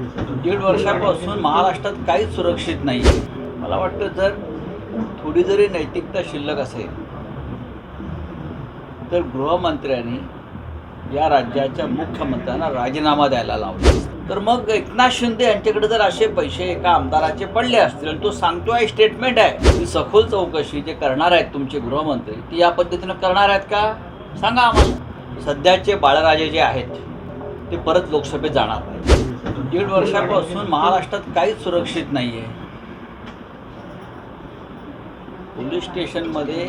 दीड वर्षापासून महाराष्ट्रात काहीच सुरक्षित नाही. मला वाटतं जर थोडी जरी नैतिकता शिल्लक असेल तर गृहमंत्र्यांनी या राज्याच्या मुख्यमंत्र्यांना राजीनामा द्यायला लावला. तर मग एकनाथ शिंदे यांच्याकडे जर असे पैसे एका आमदाराचे पडले असतील आणि तो सांगतो आहे स्टेटमेंट आहे ती सखोल चौकशी जे करणार आहेत तुमचे गृहमंत्री ती या पद्धतीनं करणार आहेत का? सांगा आम्हाला. सध्याचे बाळराजे जे आहेत ते परत लोकसभेत जाणार नाही दीड वर्षापासून महाराष्ट्रात काहीच सुरक्षित नाही आहे पोलीस स्टेशनमध्ये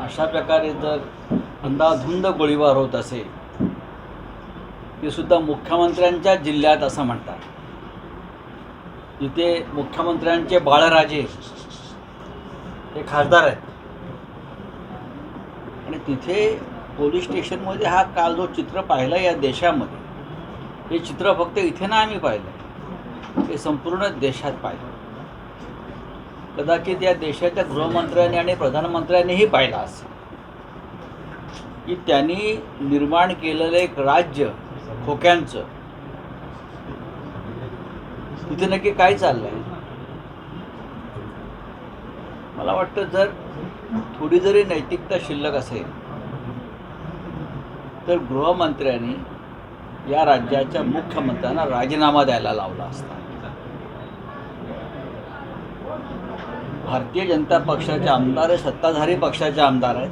अशा प्रकारे जर अंदाधुंद गोळीबार होत असेल ते सुद्धा मुख्यमंत्र्यांच्या जिल्ह्यात असं म्हणतात. जिथे मुख्यमंत्र्यांचे बाळराजे हे खासदार आहेत. आणि तिथे पोलीस स्टेशनमध्ये हा काल जो चित्र पाहिला या देशामध्ये हे चित्र फक्त इथे ना आम्ही पाहिलं. हे संपूर्ण देशात पाहिलं. कदाचित या देशाच्या गृहमंत्र्यांनी आणि प्रधानमंत्र्यांनीही पाहिलं असेल. की त्यांनी निर्माण केलेलं एक राज्य खोक्यांचं. तिथे नक्की काय चाललंय? मला वाटतं जर थोडी जरी नैतिकता शिल्लक असेल तर गृहमंत्र्यांनी या राज्याच्या मुख्यमंत्र्यांना राजीनामा द्यायला लावला असता. भारतीय जनता पक्षाचे आमदार आहे सत्ताधारी पक्षाचे आमदार आहेत.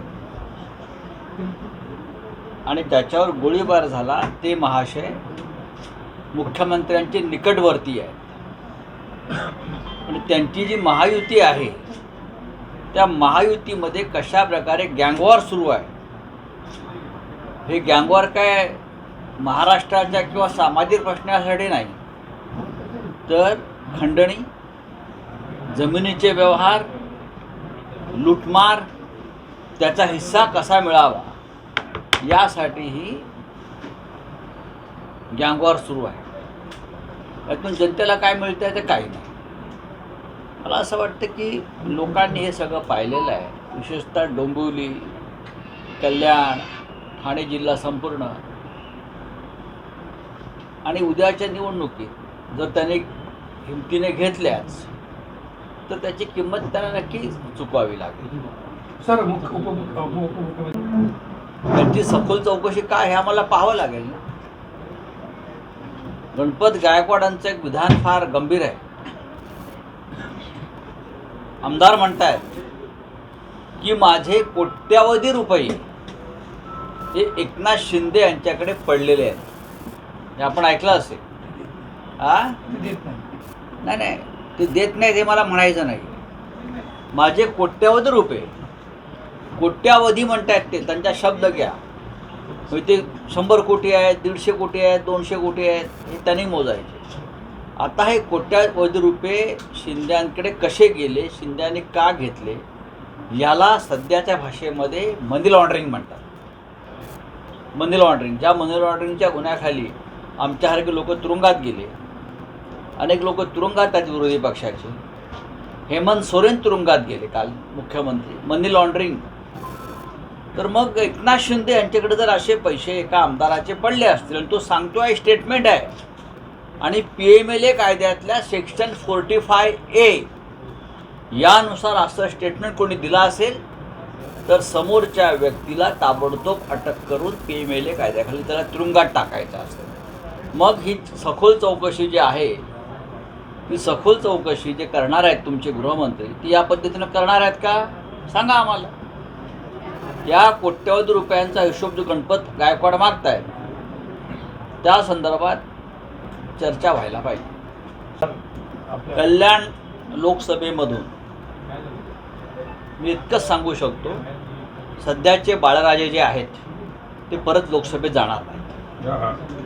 आणि त्याच्यावर गोळीबार झाला ते महाशय मुख्यमंत्र्यांचे निकटवर्ती आहेत. आणि त्यांची जी महायुती आहे त्या महायुतीमध्ये कशा प्रकारे गँगवॉर सुरू आहे? हे गँगवॉर काय महाराष्ट्राच्या किंवा सामाजिक प्रश्नासाठी नाही. तर खंडणी जमिनीचे व्यवहार लूटमार त्याचा हिस्सा कसा मिळावा? यासाठीही गँगवार सुरू आहे. यातून जनतेला काय मिळतं आहे ते काही नाही. मला असं वाटतं की लोकांनी हे सगळं पाहिलेलं आहे. विशेषतः डोंबिवली कल्याण ठाणे जिल्हा संपूर्ण. आणि उद्याच्या निवडणुकीत जर त्याने हिमतीने घेतल्याच तर त्याची किंमत त्यांना नक्की चुकवावी लागेल. सर त्यांची सखोल चौकशी काय हे आम्हाला पाहावं लागेल ना. गणपत गायकवाडांचं एक विधान फार गंभीर आहे. आमदार म्हणतायत की माझे कोट्यावधी रुपये हे एकनाथ शिंदे यांच्याकडे पडलेले आहेत. आपण ऐकलं असेल. आ ते देत नाही नाही. नाही ते देत नाही ते मला म्हणायचं नाही. माझे कोट्यावधी रुपये कोट्यावधी म्हणतायत ते त्यांचा शब्द घ्या. म्हणजे ते शंभर कोटी आहेत दीडशे कोटी आहेत दोनशे कोटी आहेत हे त्यांनी मोजायचे. आता हे कोट्यावधी रुपये शिंद्यांकडे कसे गेले शिंद्यांनी का घेतले याला सध्याच्या भाषेमध्ये मनी लॉन्ड्रिंग म्हणतात. मनी लॉन्ड्रिंग ज्या मनी लॉन्ड्रिंगच्या गुन्ह्याखाली आमच्यासारखे लोक तुरुंगात गेले. अनेक लोक तुरुंगात आहेत विरोधी पक्षाचे. हेमंत सोरेन तुरुंगात गेले काल मुख्यमंत्री. Money laundering. तर मग एकनाथ शिंदे यांच्याकडे जर असे पैसे एका आमदाराचे पडले असतील आणि तो सांगतो आहे स्टेटमेंट आहे. आणि पी एम एल ए कायद्यातल्या सेक्शन फोर्टी फाय ए यानुसार असं स्टेटमेंट कोणी दिलं असेल तर समोरच्या व्यक्तीला ताबडतोब अटक करून पी एम एल ए कायद्याखाली त्याला तुरुंगात टाकायचं असेल. मग ही सखोल चौकशी जी आहे ती सखोल चौकशी जे करणार आहेत तुमचे गृहमंत्री ती या पद्धतीनं करणार आहेत का? सांगा आम्हाला. या कोट्यवधी रुपयांचा हिशोब जो गणपत गायकवाड मागतायत त्या संदर्भात चर्चा व्हायला पाहिजे. कल्याण लोकसभेमधून मी इतकंच सांगू शकतो सध्याचे बाळराजे जे आहेत ते परत लोकसभेत जाणार नाहीत.